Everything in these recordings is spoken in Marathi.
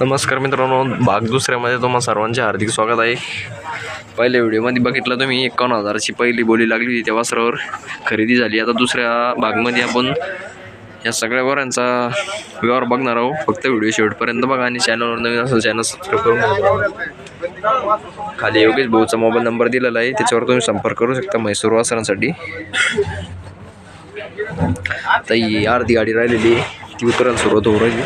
नमस्कार मित्रांनो भाग दुसऱ्यामध्ये तुम्हा सर्वांचे हार्दिक स्वागत आहे. पहिल्या व्हिडिओमध्ये बघितलं तुम्ही एकावन्न हजाराची पहिली बोली लागली होती त्या वस्त्रावर खरेदी झाली. आता दुसऱ्या भागमध्ये आपण या सगळ्या वरांचा व्यवहार बघणार आहोत. फक्त व्हिडिओ शेवटपर्यंत बघा आणि चॅनलवर नवीन असेल चॅनल सबस्क्राईब करून खाली योगेश भाऊचा मोबाईल नंबर दिलेला आहे. त्याच्यावर तुम्ही संपर्क करू शकता म्हैसूर वासरांसाठी. तर ही अर्धी गाडी राहिलेली आहे. ती उतरायला सुरुवात होऊ राहिली.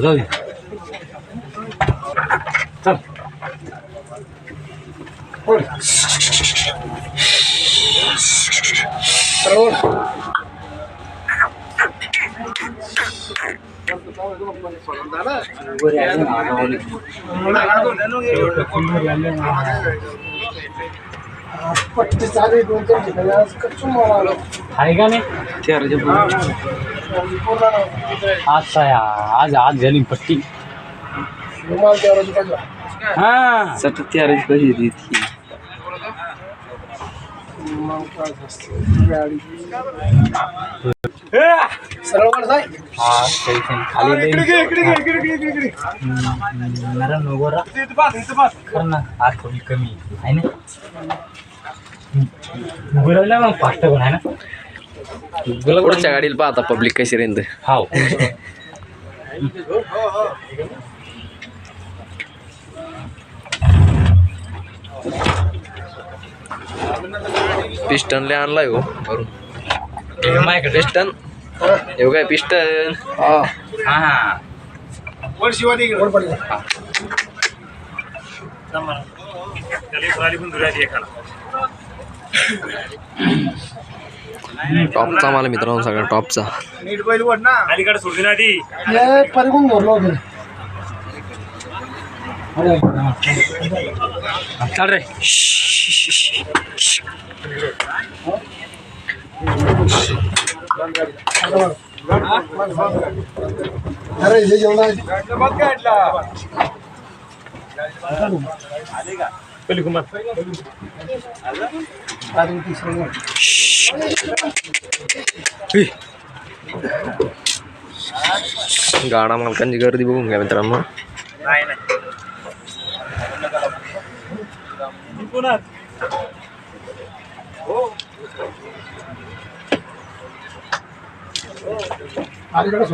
जाऊ चल. पट्टी चालू आहे दोन तीन ठिकाणी. आज कच्चून मला आलं. आहे का नाही? आज आज आज झाली पट्टी. हा. मग काय असतं, गाडी सरळ वर जाय हा टेन्शन खाली लई नरम वगैरे कर ना आज थोडी कमी आहे ना? बोलवलं मग फास्ट पण आहे ना? पुढच्या गाडीला पाहता पब्लिक कशी रेंद हाव पिस्टनले आणलाय हो माझ्याकडे पिस्टन? येऊ काय पिस्टन. हा. हा टॉपचा मला मित्रांनो सगळ्या टॉपचा अलीकडे सोडली ना ती हे परिगुण भरलो होतं चाल रे अरे हे जेवण आहे अजून तिसरं नाही. गाडा मालकांची गर्दी बघून घ्या मित्रांनो अलीकडे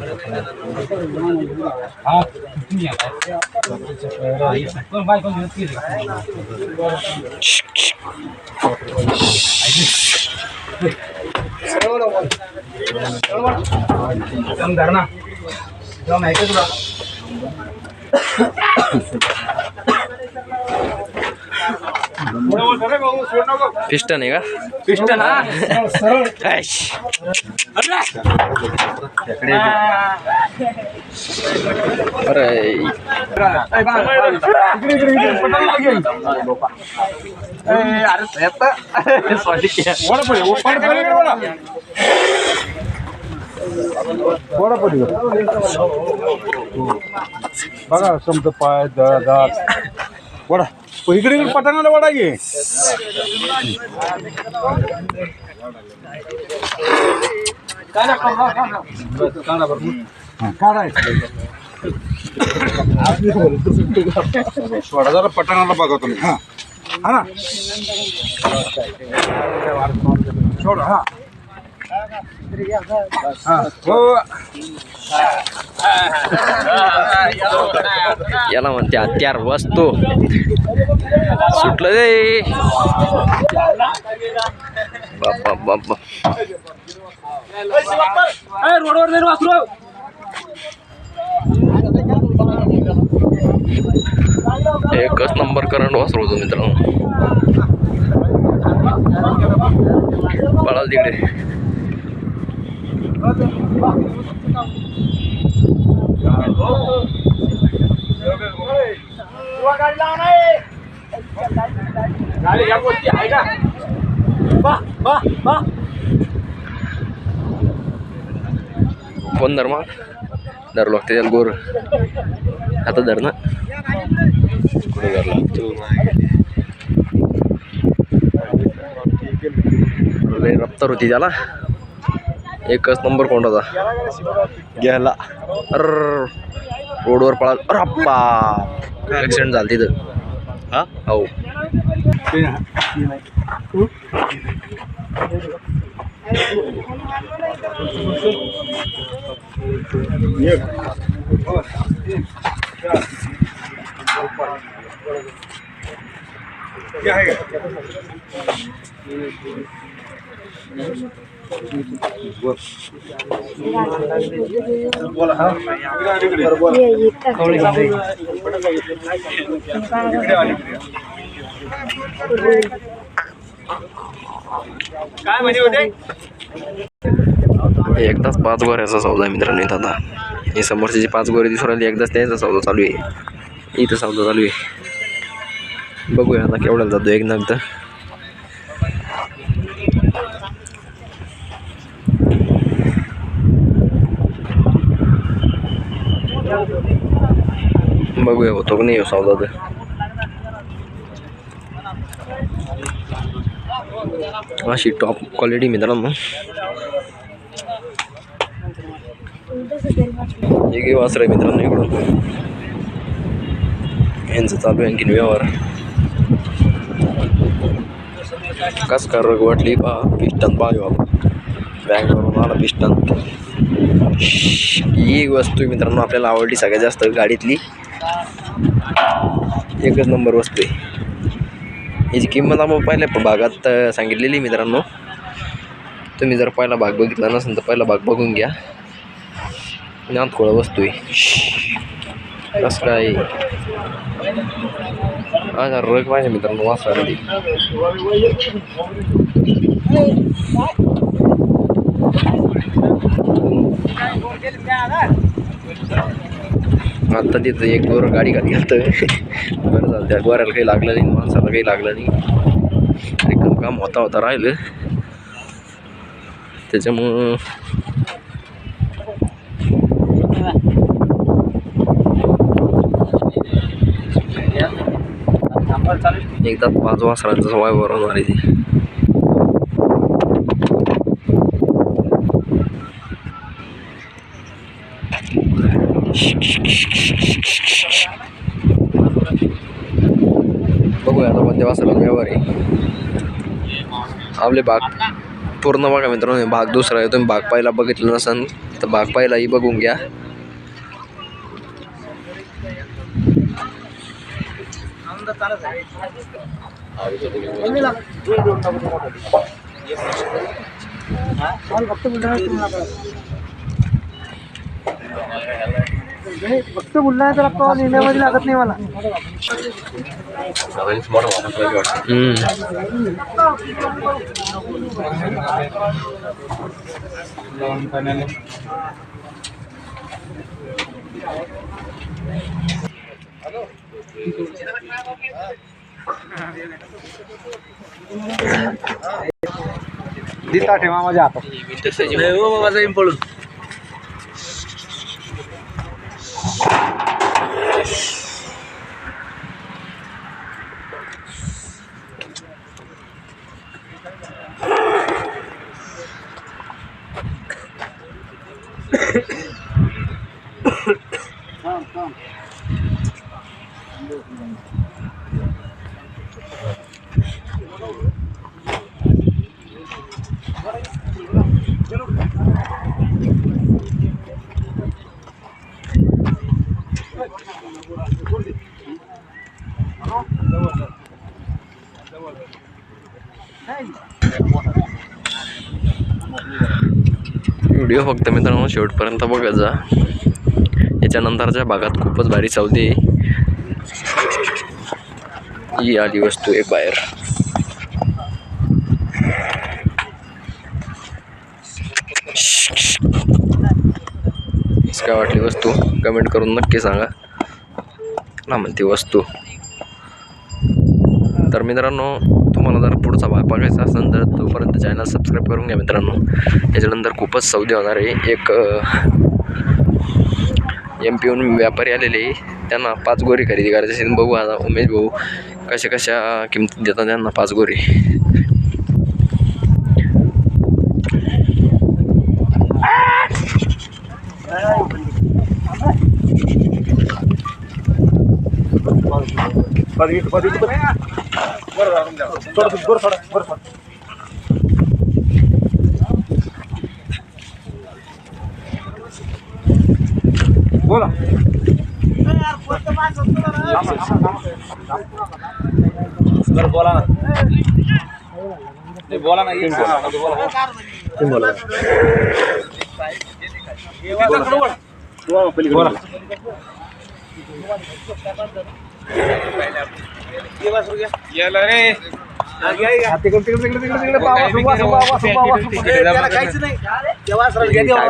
सोडला ती वर बघा हा तुम्ही आलाय. कोण बाय कोण दिवस केली? सरळ वर वर. सरळ वर. कोण धर ना तुला माहिती आहे तुला पिस्टन आहे का पिस्टन हा सरळ सरळ ऐश. अरे इकडे इकडे इकडे पटाला लागेल बघा समजा पाय द- दात वडा. प- इकडे इकडे पटांगला वडा घे. वडा जरा पटांगला बघा तुम्ही. हा. हा ना. सोड हा हा हो. याला म्हणते हत्यार वस्तू. सुटलं रे. बाप बाप रोडवर नाही वासरू एकच नंबर करंट वासरू होतो मित्रांनो. पळाल तिकडे. Bener mah dari waktu yang gur atau dari nak gue gak lucu mah Raptor di jalan एकच नंबर होता गेला. अर रोडवर पळा अप्पा. ॲक्सिडेंट झाला तिथं? हा? हो. एकदाच पाच गोऱ्याचा सौदा आहे मित्रांनो इथं आता. हे समोरचे जे पाच गोरे दिसून राहिले एकदाच त्यांचा सौदा चालू आहे. इथं सौदा चालू आहे. बघूया आता केवढ्याला जातो एक नंतर बघूया होतो की नाही हो सौदा तर अशी टॉप क्वालिटी मित्रांनो. एक हे वासर आहे मित्रांनो इकडून यांचं चालू आहे आणखीन व्यवहार. कस कर रग वाटली? पा पिस्टन पाहू आपण बँकवरून आला पिस्टन. ही वस्तू मित्रांनो आपल्याला आवडली सगळ्यात जास्त गाडीतली. एकच नंबर वस्तू आहे. याची किंमत आपण पहिल्या भागात सांगितलेली मित्रांनो. तुम्ही जर पहिला भाग बघितला नसेल तर पहिला भाग बघून घ्या. नात खोळा वस्तू आहे. कसं काय? हा रग माझ्या मित्रांनो वाचला आत्ता तिथं एक गोर गाडी खाली घालतं बरं झालं त्या गोऱ्याला काही लागलं नाही माणसाला काही लागलं नाही. एकदम काम होता होता राहिलं. त्याच्यामुळं एकदा पाच वासरांचा सवाय बरोबर आहे. ते बघूया आता कोणत्या वासाला व्यवहार आहे. आपले भाग पूर्ण बघा मित्रांनो भाग दुसरा आहे. तुम्ही भाग पाहिला बघितलं नसेल तर भाग पाहिलाही बघून घ्या. फक्त बुलढाणा तर लागतो इंडियामध्ये लागत नाही मला. हम्म. दिता ठेवा माझ्या हातात. हो बाबा जाईन पळून व्हिडिओ फक्त मित्रांनो शेवटपर्यंत बघत जा. याच्यानंतरच्या भागात खूपच भारी चावते ही आली वस्तू एक बाहेर. काय वाटली वस्तू? कमेंट करून नक्की सांगा. ना म्हणते वस्तू. तर मित्रांनो तुम्हाला जर पुढचा भाग बघायचा असेल तर तोपर्यंत चॅनल सबस्क्राईब करून घ्या मित्रांनो. त्याच्यानंतर खूपच सौदे होणार आहे. एक एम पीहून व्यापारी आलेले त्यांना पाच गोरी खरेदी करायची असेल. बघू आता उमेश भाऊ कशा कशा किमतीत देतात त्यांना पाच गोरी बोला बरं बोला ना. नाही, बोला ना एक बोला. बोला. याला रे. तिकडे तिकडे तिकडे तिकडे काहीच नाही तेव्हा सरळ घ्या देवा.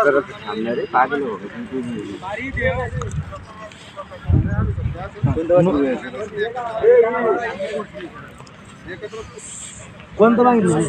कोणतं मागितलं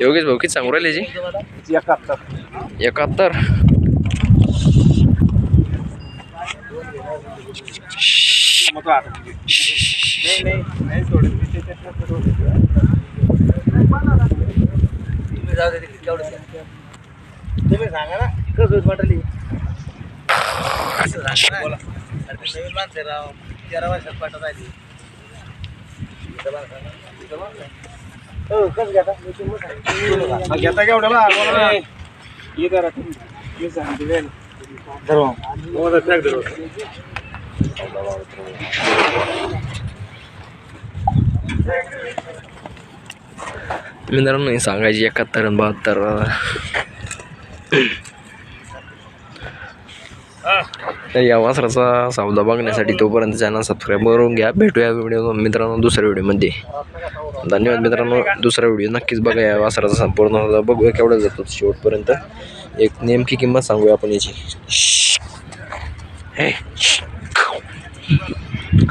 योगेश भाऊ किती सांगू राहिले जी? एकाहत्तर एकाहत्तर मग तो आता तुम्ही सांगा ना कसं होत वाटली अरे ते नवीन माणसं राव तेरा वर्षात पाठवत आली हो कसं घेता मी तुम्हाला घेता केवढ्याला बोला ये जरा तुम्ही. ये सांगते वेळ. मित्रांनो सांगायची एकाहत्तर आणि बहात्तर. तर या वासराचा सौदा बघण्यासाठी तोपर्यंत चॅनल सबस्क्राईब करून घ्या. भेटूया व्हिडिओ मित्रांनो दुसऱ्या व्हिडिओमध्ये धन्यवाद मित्रांनो. दुसरा व्हिडिओ नक्कीच बघा. या वासराचा संपूर्ण सौदा बघूया केवढा जातो शेवटपर्यंत. एक नेमकी किंमत सांगूया आपण याची.